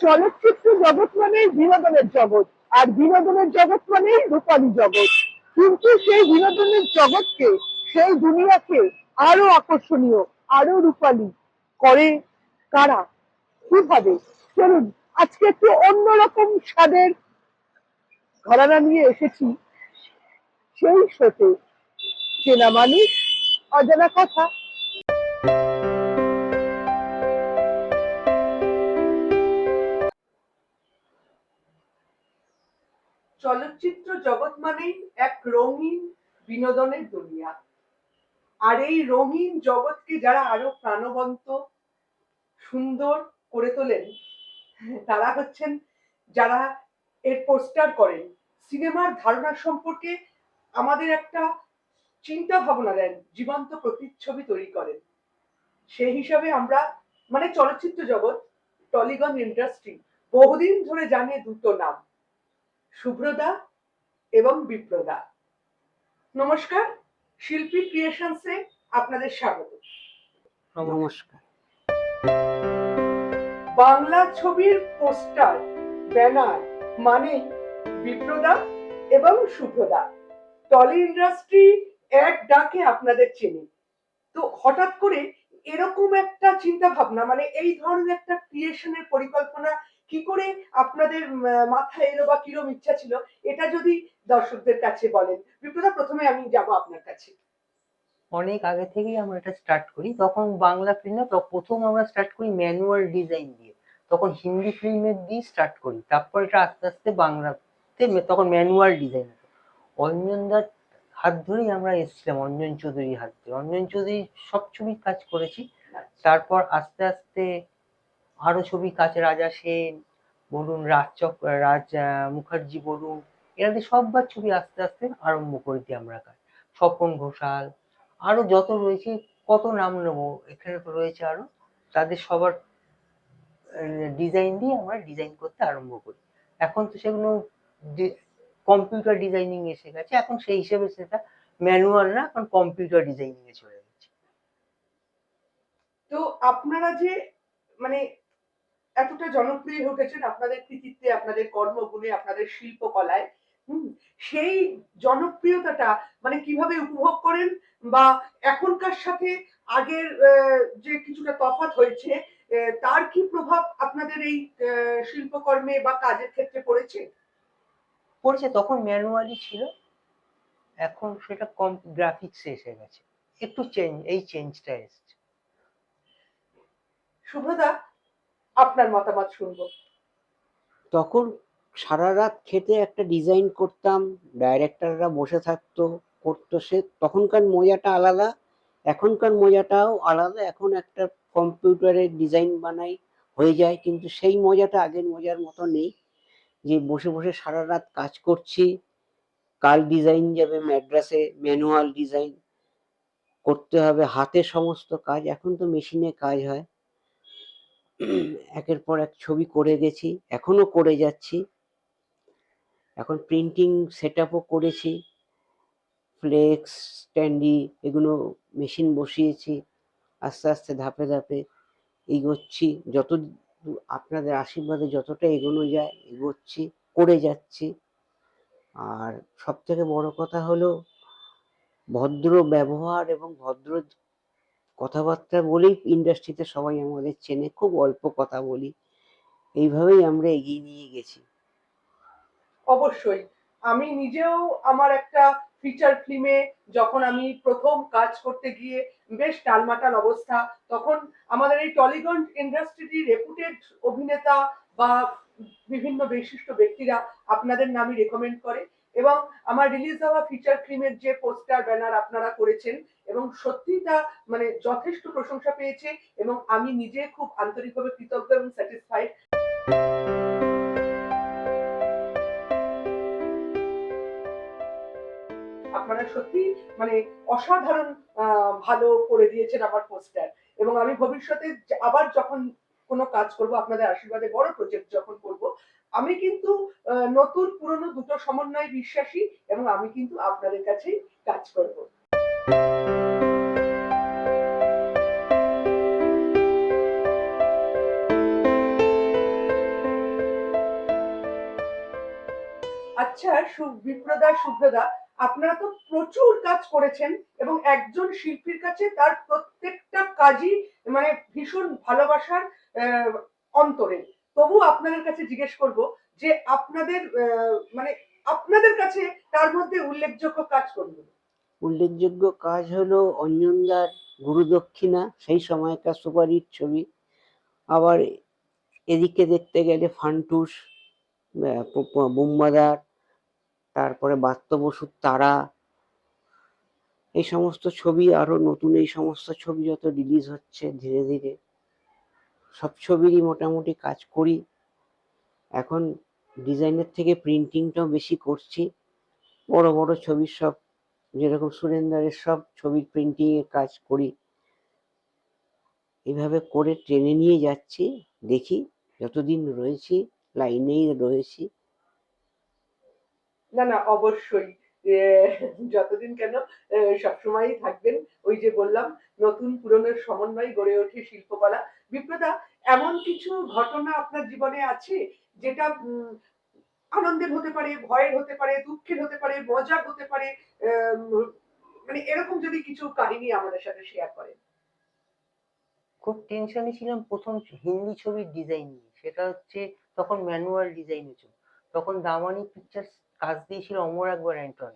চলচ্চিত্র জগৎ মানেই বিনোদনের জগৎ, আর বিনোদনের জগৎ মানেই রূপালী জগৎ। কিন্তু সেই বিনোদনের জগৎকে, সেই দুনিয়াকে আরও আকর্ষণীয়, আরও রূপালী করে কারা? কীভাবে? চলুন, আজকে একটু অন্যরকম স্বাদের ঘরানা নিয়ে এসেছি। সেই শোতে চেনা মানুষ, অজানা কথা চলচ্চিত্র জগৎ মানেই এক রঙিন বিনোদনের দুনিয়া। আর এই রঙিন জগৎকে যারা আরও প্রাণবন্ত, সুন্দর করে তোলেন, তারা হচ্ছেন যারা এর পোস্টার করেন। সিনেমার ধারণা সম্পর্কে আমাদের একটা চিন্তা ভাবনা দেন, জীবন্ত প্রতিচ্ছবি তৈরি করেন। সেই হিসাবে আমরা মানে চলচ্চিত্র জগৎ টলিগন ইন্ডাস্ট্রি বহুদিন ধরে জানে দুটো নাম। শুভ্রদা এবং বিপ্রদা নমস্কার শিল্পী ক্রিয়েশনসে আপনাদের স্বাগত। নমস্কার। বাংলা ছবির পোস্টার ব্যানার মানে বিপ্রদা এবং শুভ্রদা টলি ইন্ডাস্ট্রি এক ডাকে আপনাদের চেনে। তো হঠাৎ করে এরকম একটা চিন্তা ভাবনা মানে এই ধরনের একটা ক্রিয়েশনের পরিকল্পনা কি করে আপনাদের মাথায় এলো বা কিরম ইচ্ছা ছিল এটা যদি দর্শকদের কাছে বলেন। বিপ্রদা প্রথমে আমি যাব আপনার কাছে। অনেক আগে থেকেই আমরা এটা স্টার্ট করি। তখন বাংলা ফিল্মে প্রথম আমরা স্টার্ট করি ম্যানুয়াল ডিজাইন দিয়ে। তখন হিন্দি ফিল্মের দিয়ে স্টার্ট করি। তারপর এটা আস্তে আস্তে বাংলাতে তখন ম্যানুয়াল ডিজাইন অঞ্জনদার হাত ধরেই আমরা এসেছিলাম অঞ্জন চৌধুরীর হাত ধরে। অঞ্জন চৌধুরী সব ছবির কাজ করেছি। তারপর আস্তে আস্তে আরও ছবি কাজ রাজা সেন বলুন রাজ চক রাজ মুখার্জি বলুন এরাদের সববার ছবি আস্তে আস্তে আরম্ভ করে দিই আমরা কাজ স্বপন ঘোষাল, আরও যত রয়েছে, কত নাম নেব, এখানে তো রয়েছে আরও, তাদের সবার ডিজাইন দিয়ে আমরা ডিজাইন করতে আরম্ভ করি। এখন তো সেগুলো কম্পিউটার ডিজাইনিং এসে গেছে, এখন সেই হিসেবে সেটা ম্যানুয়াল না, এখন কম্পিউটার ডিজাইনিং এ চলে গেছে। তো আপনারা যে মানে এতটা জনপ্রিয় হয়ে উঠেছেন আপনাদের কৃতিত্বে আপনাদের কর্মগুণে আপনাদের শিল্পকলায়। হুম সেই জনপ্রিয়তাটা মানে কীভাবে উপভোগ করেন বা এখনকার সাথে আগের যে কিছুটা তফাৎ হয়েছে তার কি প্রভাব আপনাদের এই শিল্পকর্মে বা কাজের ক্ষেত্রে পড়েছে? পড়েছে তখন ম্যানুয়ালি ছিল। এখন সেটা কম গ্রাফিক্স এসে গেছে। একটু চেঞ্জ এই চেঞ্জটা এসছে। শুভদা আপনার মতামত শুনব। তখন সারা রাত খেতে একটা ডিজাইন করতাম ডাইরেক্টররা বসে থাকতো, করতো সে, তখনকার মজাটা আলাদা, এখনকার মজাটাও আলাদা, এখন একটা কম্পিউটারে ডিজাইন বানাই হয়ে যায়, কিন্তু সেই মজাটা আগের মজার মতো নেই, যে বসে বসে সারা রাত কাজ করছি, কাল ডিজাইন যাবে ম্যাড্রাসে ম্যানুয়াল ডিজাইন করতে হবে, হাতে সমস্ত কাজ, এখন তো মেশিনে কাজ হয়। একের পর এক ছবি করে গেছি এখনও করে যাচ্ছি। এখন প্রিন্টিং সেট আপও করেছি ফ্লেক্স স্ট্যান্ডি এগুলো মেশিন বসিয়েছি, আস্তে আস্তে ধাপে ধাপে এগোচ্ছি, যত আপনাদের আশীর্বাদে যতটা এগোনো যায়, এগোচ্ছি, করে যাচ্ছি। আর সব থেকে বড় কথা হলো, ভদ্র ব্যবহার এবং ভদ্র কথাবার্তা বলেই ইন্ডাস্ট্রিতে সবাই আমাদের চেনে, খুব অল্প কথা বলি। এইভাবেই আমরা এগিয়ে নিয়ে গেছি। অবশ্যই। আমি নিজেও আমার একটা ফিচার ফিল্মে যখন আমি প্রথম কাজ করতে গিয়ে বেশ টালমাটাল অবস্থা, তখন আমাদের এই টলিগঞ্জ ইন্ডাস্ট্রিটি রেপুটেড অভিনেতা বা বিভিন্ন বিশিষ্ট ব্যক্তিরা আপনাদের নামই রেকমেন্ড করে। এবং আমার রিলিজ হওয়া ফিচার ফিল্মের যে পোস্টার ব্যানার আপনারা করেছেন এবং সত্যি তা মানে যথেষ্ট প্রশংসা পেয়েছে এবং আমি নিজে খুব আন্তরিকভাবে কৃতজ্ঞ এবং স্যাটিসফাইড আপনারা সত্যি মানে অসাধারণ ভালো করে দিয়েছেন আমার পোস্টার এবং আমি ভবিষ্যতে আবার যখন কোনো কাজ করব, আপনাদের আশীর্বাদে বড় প্রজেক্ট যখন করব আমি কিন্তু নতুন পুরনো দুটো সমন্বয় বিশ্বাসী এবং আমি কিন্তু আপনাদের কাছেই কাজ করব। আচ্ছা বিপ্রদা শুভ্রদা আপনারা তো প্রচুর কাজ করেছেন এবং একজন শিল্পীর কাছে তার প্রত্যেকটা কাজই মানে ভীষণ ভালোবাসার অন্তরে। তবু আপনাদের কাছে জিজ্ঞেস করব যে আপনাদের মানে আপনাদের কাছে তার মধ্যে উল্লেখযোগ্য কাজ কোনগুলো? উল্লেখযোগ্য কাজ হলো অঞ্জনদার গুরুদক্ষিণা, সেই সময়কার সুপারহিট ছবি। আবার এদিকে দেখতে গেলে ফান্টুস বুম্বাদার, তারপরে বাত্য বসুর তারা। এই সমস্ত ছবি আরও নতুন, এই সমস্ত ছবি যত রিলিজ হচ্ছে ধীরে ধীরে। সব ছবিরই মোটামুটি কাজ করি। এখন ডিজাইনের থেকে প্রিন্টিংটাও বেশি করছি। বড় বড় ছবির সব, যেরকম সুরেন্দ্রের সব ছবির প্রিন্টিং এর কাজ করি। এভাবে করে ট্রেনে নিয়ে যাচ্ছি, দেখি যতদিন রয়েছি, লাইনেই রয়েছি। না না, অবশ্যই। এ, যতদিন কেন সবসময়ই থাকবেন। ওই যে বললাম নতুন পুরনোর সমন্বয় গড়ে ওঠে শিল্পকলা। বিপ্রদা এমন কিছু ঘটনা আপনার জীবনে আছে যেটা আনন্দের হতে পারে ভয়ের হতে পারে দুঃখের হতে পারে মজার হতে পারে মানে এরকম যদি কিছু কাহিনী আমাদের সাথে শেয়ার করেন। খুব টেনশনে ছিলাম প্রথম হিন্দি ছবির ডিজাইন নিয়ে। সেটা হচ্ছে তখন ম্যানুয়াল ডিজাইন হতো তখন দামানি পিকচার্স কাজ দিয়েছিল অমর আকবর অ্যান্টন।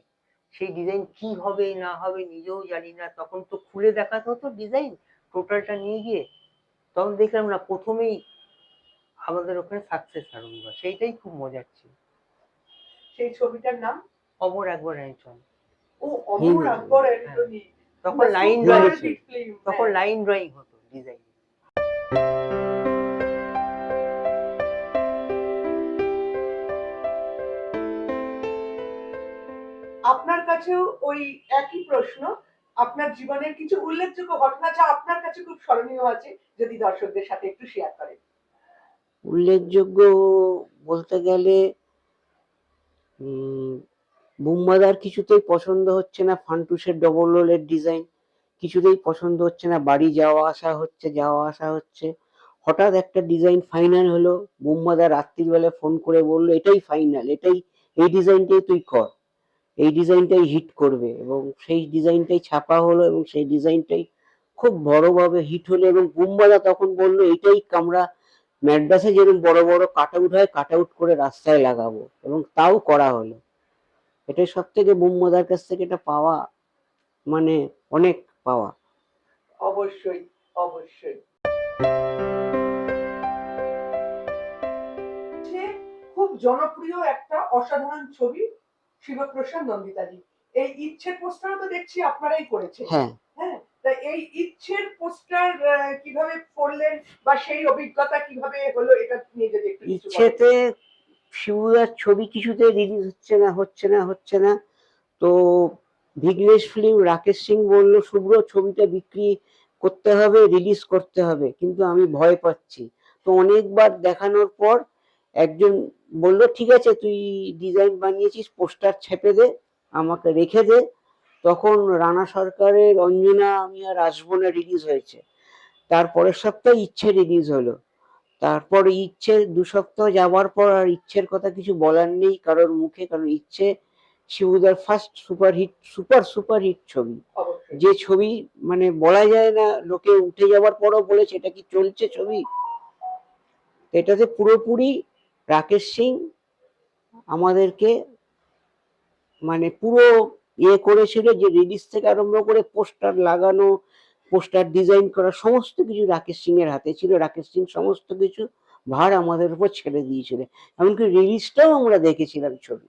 সেই ডিজাইন কি হবে না হবে নিজেও জানি না। তখন তো খুলে দেখাতে হতো ডিজাইন টোটালটা নিয়ে গিয়ে। তখন দেখলাম না প্রথমেই আমাদের ওখানে সাকসেস আরম্ভ সেইটাই খুব মজার ছিল। সেই ছবিটার নাম? অমর আকবর অ্যান্টন। ও অমর। আকবর অ্যান্টনি। তখন লাইন ড্রয়িং তখন হ্যাঁ। লাইন ড্রয়িং হতো ডিজাইন আপনার কাছেও ওই একই প্রশ্ন, আপনার জীবনের কিছু উল্লেখযোগ্য ঘটনা যা আপনার কাছে খুব স্মরণীয় আছে, যদি দর্শকদের সাথে একটু শেয়ার করেন। উল্লেখযোগ্য বলতে গেলে বুম্বাদার কিছুতেই পছন্দ হচ্ছে না ফান্টুসের ডবল রোলের ডিজাইন কিছুতেই পছন্দ হচ্ছে না বাড়ি যাওয়া আসা হচ্ছে, যাওয়া আসা হচ্ছে। হঠাৎ একটা ডিজাইন ফাইনাল হলো বুম্বাদার রাত্রিবেলায় ফোন করে বলল, এটাই ফাইনাল এটাই, এই ডিজাইনটাই তুই কর। এই ডিজাইনটাই হিট করবে এবং সেই ডিজাইনটাই ছাপা হলো এবং সেই ডিজাইনটাই খুব বড়ভাবে হিট হলো এবং বুম্বাদা তখন বলল এটাই আমরা ম্যাড্রাসে যেরকম বড় বড় কাট আউট হয় কাট আউট করে রাস্তায় লাগাবো। এবং তাও করা হলো। এটাই সব থেকে বুম্বাদার কাছ থেকে এটা পাওয়া মানে অনেক পাওয়া। অবশ্যই অবশ্যই। খুব জনপ্রিয় একটা অসাধারণ ছবি শিবপ্রসাদ নন্দিতাজি। এই ইচ্ছের পোস্টারও তো দেখছি আপনারাই করেছেন। হ্যাঁ। হ্যাঁ তা এই ইচ্ছের পোস্টার কীভাবে করলেন বা সেই অভিজ্ঞতা কীভাবে হলো এটা নিয়ে যদি একটু ইচ্ছেতে শিবুদার ছবি কিছুতে রিলিজ হচ্ছে না হচ্ছে না হচ্ছে না। তো ভিগনেশ ফিল্ম রাকেশ সিং বলল শুভ্র ছবিটা বিক্রি করতে হবে রিলিজ করতে হবে। কিন্তু আমি ভয় পাচ্ছি। তো অনেকবার দেখানোর পর একজন বলল ঠিক আছে তুই ডিজাইন বানিয়েছিস পোস্টার ছেপে দে আমাকে রেখে দে। তখন রানা সরকারের অঞ্জনা আমি আর আসব না রিলিজ হয়েছে। তারপরের সপ্তাহে ইচ্ছে রিলিজ হলো। তারপর ইচ্ছে দু সপ্তাহ যাওয়ার পর আর ইচ্ছের কথা কিছু বলার নেই কারোর মুখে কারণ ইচ্ছে। শিবুদার first super hit super super hit ছবি। যে ছবি মানে বলা যায় না লোকে উঠে যাওয়ার পরও বলেছে এটা কি চলছে ছবি? এটাতে পুরোপুরি রাকেশ সিং আমাদেরকে মানে পুরো ইয়ে করেছিল যে রিলিজ থেকে আরম্ভ করে পোস্টার লাগানো পোস্টার ডিজাইন করা, সমস্ত কিছু রাকেশ সিং এর হাতে ছিল। রাকেশ সিং সমস্ত কিছু ভার আমাদের উপর ছেড়ে দিয়েছিল। এমনকি রিলিজটাও আমরা দেখেছিলাম ছবি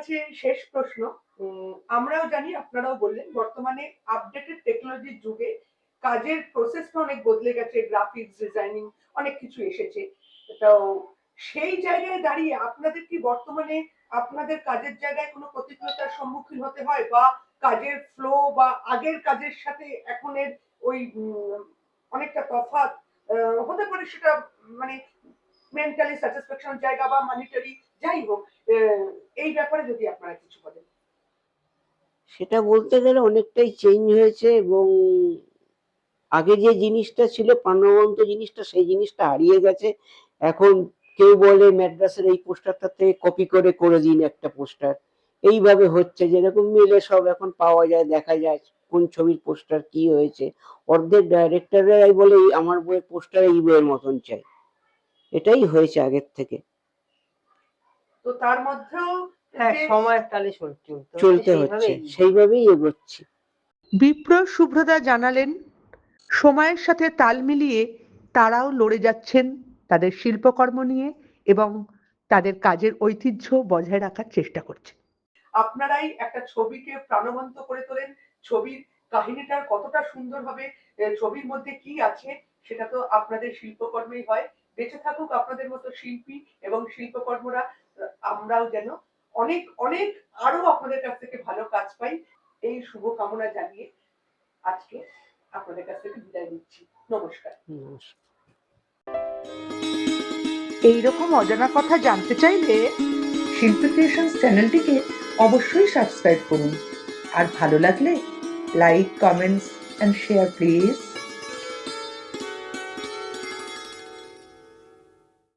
কাছে শেষ প্রশ্ন। আমরাও জানি, আপনারাও বললেন, বর্তমানে আপডেটেড টেকনোলজির যুগে কাজের প্রসেসটা অনেক বদলে গেছে গ্রাফিক্স ডিজাইনিং অনেক কিছু এসেছে। তো সেই জায়গায় দাঁড়িয়ে আপনাদের কি বর্তমানে আপনাদের কাজের জায়গায় কোনো প্রতিকূলতার সম্মুখীন হতে হয় বা কাজের ফ্লো বা আগের কাজের সাথে এখনের ওই অনেকটা তফাৎ হতে পারে সেটা মানে মেন্টালি স্যাটিসফ্যাকশন জায়গা বা মানিটারি যাই হোক এই ব্যাপারে যদি আপনারা কিছু বলেন। সেটা বলতে গেলে অনেকটাই চেঞ্জ হয়েছে এবং আগে যে জিনিসটা ছিল, প্রাণবন্ত জিনিসটা, সেই জিনিসটা হারিয়ে গেছে। এখন কেউ বলে ম্যাড্রাসের এই পোস্টারটা থেকে কপি করে করে দিন একটা পোস্টার। এইভাবে হচ্ছে, যেরকম মিলে সব এখন পাওয়া যায়, দেখা যায় কোন ছবির পোস্টার কি হয়েছে। অর্ধেক ডাইরেক্টররাই বলে, "এই আমার বইয়ের পোস্টার এই বইয়ের মতন চাই। এটাই হয়েছে আগের থেকে। তো তার মধ্যেও হ্যাঁ সময়ের তালে চলতে হচ্ছে, সেইভাবেই এগোচ্ছি। বিপ্র শুভ্রদা জানালেন সময়ের সাথে তাল মিলিয়ে তারাও লড়ে যাচ্ছেন তাদের শিল্পকর্ম নিয়ে এবং তাদের কাজের ঐতিহ্য বজায় রাখার চেষ্টা করছেন। আপনারাই একটা ছবিকে প্রাণবন্ত করে তোলেন। ছবির কাহিনীটার কতটা সুন্দর হবে ছবির মধ্যে কি আছে সেটা তো আপনাদের শিল্পকর্মেই হয়। বেঁচে থাকুক আপনাদের মতো শিল্পী এবং শিল্পকর্মরা, আমরাও যেন অনেক অনেক আরও আপনাদের কাছ থেকে ভালো কাজ পাই। এই শুভ কামনা জানিয়ে আজকে আপনাদের কাছ থেকে বিদায় নিচ্ছি। নমস্কার। নমস্কার। এইরকম অজানা কথা জানতে চাইলে শিল্পী ক্রিয়েশনস চ্যানেলটিকে অবশ্যই সাবস্ক্রাইব করুন। আর ভালো লাগলে like, comments and share please